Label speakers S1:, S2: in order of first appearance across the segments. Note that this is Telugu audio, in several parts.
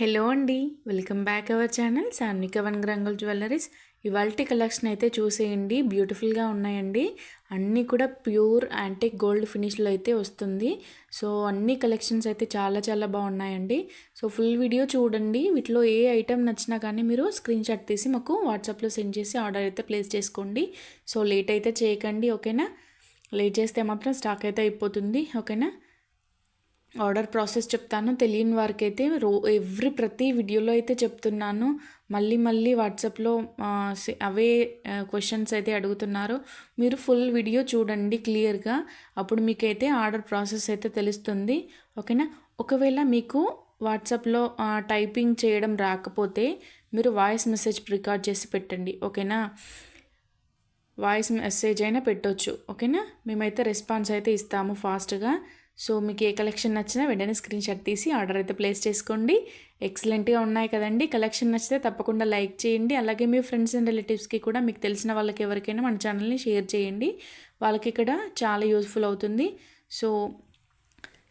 S1: హలో అండి welcome back our channel Sanvika one గ్రంగుల్ jewelleries. ఇవాల్టి కలెక్షన్ అయితే చూసేయండి బ్యూటిఫుల్గా ఉన్నాయండి. అన్నీ కూడా ప్యూర్ యాంటిక్ గోల్డ్ ఫినిష్లో అయితే వస్తుంది. సో అన్ని కలెక్షన్స్ అయితే చాలా చాలా బాగున్నాయండి. సో ఫుల్ వీడియో చూడండి. వీటిలో ఏ ఐటెం నచ్చినా కానీ మీరు స్క్రీన్ షాట్ తీసి మాకు వాట్సాప్లో సెండ్ చేసి ఆర్డర్ అయితే ప్లేస్ చేసుకోండి. సో లేట్ అయితే చేయకండి ఓకేనా? లేట్ చేస్తే మాత్రం స్టాక్ అయితే అయిపోతుంది ఓకేనా? ఆర్డర్ ప్రాసెస్ చెప్తాను. తెలియని వారికి అయితే రో ఎవ్రీ ప్రతి వీడియోలో అయితే చెప్తున్నాను. మళ్ళీ మళ్ళీ వాట్సాప్లో అవే క్వశ్చన్స్ అయితే అడుగుతున్నారు. మీరు ఫుల్ వీడియో చూడండి క్లియర్గా. అప్పుడు మీకైతే ఆర్డర్ ప్రాసెస్ అయితే తెలుస్తుంది. ఓకేనా? ఒకవేళ మీకు వాట్సాప్లో టైపింగ్ చేయడం రాకపోతే మీరు వాయిస్ మెసేజ్ రికార్డ్ చేసి పెట్టండి. ఓకేనా? వాయిస్ మెసేజ్ అయినా పెట్టొచ్చు. ఓకేనా? మేమైతే రెస్పాన్స్ అయితే ఇస్తాము ఫాస్ట్గా. సో మీకు ఏ కలెక్షన్ నచ్చినా వెంటనే స్క్రీన్ షాట్ తీసి ఆర్డర్ అయితే ప్లేస్ చేసుకోండి. ఎక్సలెంట్గా ఉన్నాయి కదండి. కలెక్షన్ నచ్చితే తప్పకుండా లైక్ చేయండి. అలాగే మీ ఫ్రెండ్స్ అండ్ రిలేటివ్స్కి కూడా మీకు తెలిసిన వాళ్ళకి ఎవరికైనా మన ఛానల్ని షేర్ చేయండి. వాళ్ళకి ఇక్కడ చాలా యూజ్ఫుల్ అవుతుంది. సో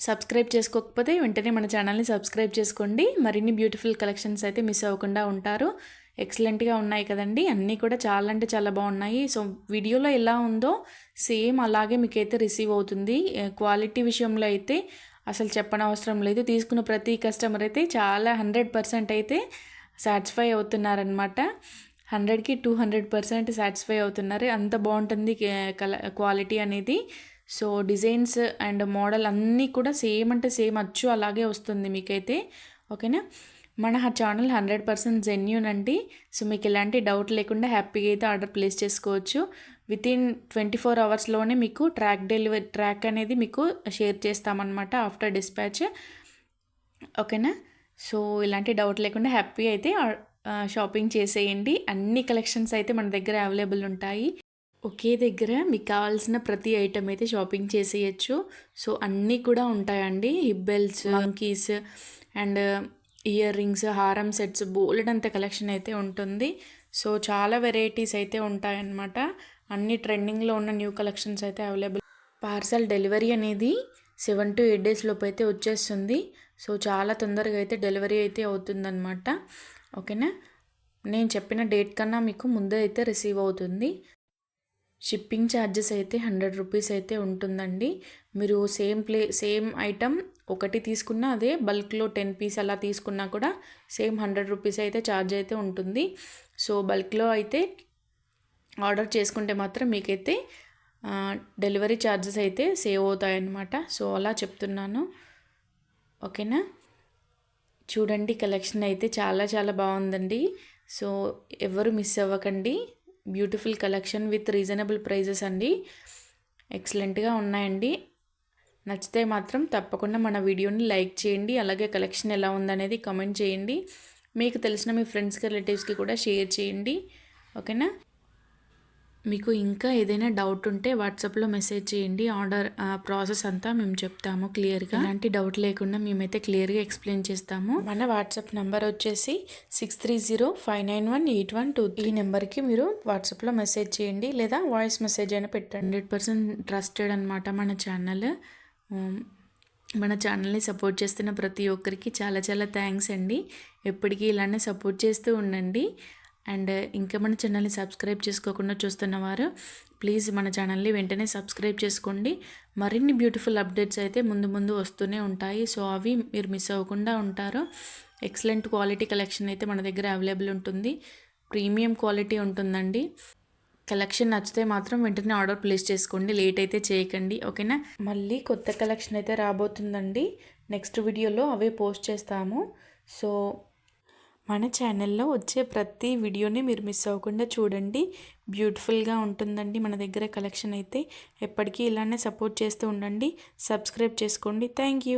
S1: సబ్స్క్రైబ్ చేసుకోకపోతే వెంటనే మన ఛానల్ని సబ్స్క్రైబ్ చేసుకోండి. మరిన్ని బ్యూటిఫుల్ కలెక్షన్స్ అయితే మిస్ అవ్వకుండా ఉంటారు. ఎక్సలెంట్గా ఉన్నాయి కదండి. అన్నీ కూడా చాలా అంటే చాలా బాగున్నాయి. సో వీడియోలో ఎలా ఉందో సేమ్ అలాగే మీకైతే రిసీవ్ అవుతుంది. క్వాలిటీ విషయంలో అయితే అసలు చెప్పనవసరం లేదు. తీసుకున్న ప్రతి కస్టమర్ అయితే చాలా హండ్రెడ్ పర్సెంట్ అయితే సాటిస్ఫై అవుతున్నారనమాట హండ్రెడ్కి టూ హండ్రెడ్ పర్సెంట్ సాటిస్ఫై అవుతున్నారు. అంత బాగుంటుంది కల క్వాలిటీ అనేది. సో డిజైన్స్ అండ్ మోడల్ అన్నీ కూడా సేమ్ అంటే సేమ్ అచ్చు అలాగే వస్తుంది మీకైతే. ఓకేనా? మన ఛానల్ హండ్రెడ్ పర్సెంట్ జెన్యున్ అండి. సో మీకు ఎలాంటి డౌట్ లేకుండా హ్యాపీగా అయితే ఆర్డర్ ప్లేస్ చేసుకోవచ్చు. విత్ ఇన్ ట్వంటీ ఫోర్ అవర్స్లోనే మీకు ట్రాక్ డెలివరీ ట్రాక్ అనేది మీకు షేర్ చేస్తామన్నమాట ఆఫ్టర్ డిస్పాచ్. ఓకేనా? సో ఇలాంటి డౌట్ లేకుండా హ్యాపీ అయితే షాపింగ్ చేసేయండి. అన్ని కలెక్షన్స్ అయితే మన దగ్గర అవైలబుల్ ఉంటాయి. ఒకే దగ్గర మీకు కావాల్సిన ప్రతి ఐటెం అయితే షాపింగ్ చేసేయచ్చు. సో అన్నీ కూడా ఉంటాయండి. హిబ్బెల్స్ మంకీస్ అండ్ ఇయర్ రింగ్స్ హారం సెట్స్ బోల్డ్ అంత కలెక్షన్ అయితే ఉంటుంది. సో చాలా వెరైటీస్ అయితే ఉంటాయన్నమాట. అన్ని ట్రెండింగ్లో ఉన్న న్యూ కలెక్షన్స్ అయితే అవైలబుల్. పార్సల్ డెలివరీ అనేది సెవెన్ టు ఎయిట్ డేస్ లోపు అయితే వచ్చేస్తుంది. సో చాలా తొందరగా అయితే డెలివరీ అయితే అవుతుందన్నమాట. ఓకేనా? నేను చెప్పిన డేట్ కన్నా మీకు ముందే అయితే రిసీవ్ అవుతుంది. షిప్పింగ్ ఛార్జెస్ అయితే హండ్రెడ్ రూపీస్ అయితే ఉంటుందండి. మీరు సేమ్ ప్లే సేమ్ ఐటమ్ ఒకటి తీసుకున్నా అదే బల్క్లో టెన్ పీస్ అలా తీసుకున్నా కూడా సేమ్ హండ్రెడ్ రూపీస్ అయితే ఛార్జ్ అయితే ఉంటుంది. సో బల్క్లో అయితే ఆర్డర్ చేసుకుంటే మాత్రం మీకైతే డెలివరీ ఛార్జెస్ అయితే సేవ్ అవుతాయన్నమాట. సో అలా చెప్తున్నాను. ఓకేనా? చూడండి కలెక్షన్ అయితే చాలా చాలా బాగుందండి. సో ఎవరు మిస్ అవ్వకండి. Beautiful collection with reasonable prices అండి. ఎక్సలెంట్గా ఉన్నాయండి. నచ్చితే మాత్రం తప్పకుండా మన వీడియోని లైక్ చేయండి అలాగే కలెక్షన్ ఎలా ఉందనేది కమెంట్ చేయండి. మీకు తెలిసిన మీ ఫ్రెండ్స్కి రిలేటివ్స్కి కూడా షేర్ చేయండి. ఓకేనా? మీకు ఇంకా ఏదైనా డౌట్ ఉంటే వాట్సాప్లో మెసేజ్ చేయండి. ఆర్డర్ ప్రాసెస్ అంతా మేము చెప్తాము క్లియర్గా. ఎలాంటి డౌట్ లేకుండా మేమైతే క్లియర్గా ఎక్స్ప్లెయిన్ చేస్తాము. మన వాట్సాప్ నెంబర్ వచ్చేసి six three zero five nine one eight one two ఈ నెంబర్కి మీరు వాట్సాప్లో మెసేజ్ చేయండి లేదా వాయిస్ మెసేజ్ అయినా పెట్టండి. హండ్రెడ్ పర్సెంట్ ట్రస్టెడ్ అనమాట మన ఛానల్. మన ఛానల్ని సపోర్ట్ చేస్తున్న ప్రతి ఒక్కరికి చాలా చాలా థ్యాంక్స్ అండి. ఎప్పటికీ ఇలానే సపోర్ట్ చేస్తూ ఉండండి. అండ్ ఇంకా మన ఛానల్ని సబ్స్క్రైబ్ చేసుకోకుండా చూస్తున్నవారు ప్లీజ్ మన ఛానల్ని వెంటనే సబ్స్క్రైబ్ చేసుకోండి. మరిన్ని బ్యూటిఫుల్ అప్డేట్స్ అయితే ముందు ముందు వస్తూనే ఉంటాయి. సో అవి మీరు మిస్ అవ్వకుండా ఉంటారు. ఎక్సలెంట్ క్వాలిటీ కలెక్షన్ అయితే మన దగ్గర అవైలబుల్ ఉంటుంది. ప్రీమియం క్వాలిటీ ఉంటుందండి. కలెక్షన్ నచ్చితే మాత్రం వెంటనే ఆర్డర్ ప్లేస్ చేసుకోండి. లేట్ అయితే చేయకండి. ఓకేనా? మళ్ళీ కొత్త కలెక్షన్ అయితే రాబోతుందండి. నెక్స్ట్ వీడియోలో అవే పోస్ట్ చేస్తాము. సో మన ఛానల్లో వచ్చే ప్రతి వీడియోని మీరు మిస్ అవ్వకుండా చూడండి. బ్యూటిఫుల్గా ఉంటుందండి మన దగ్గర కలెక్షన్ అయితే. ఎప్పటికీ ఇలానే సపోర్ట్ చేస్తూ ఉండండి. సబ్స్క్రైబ్ చేసుకోండి. Thank you.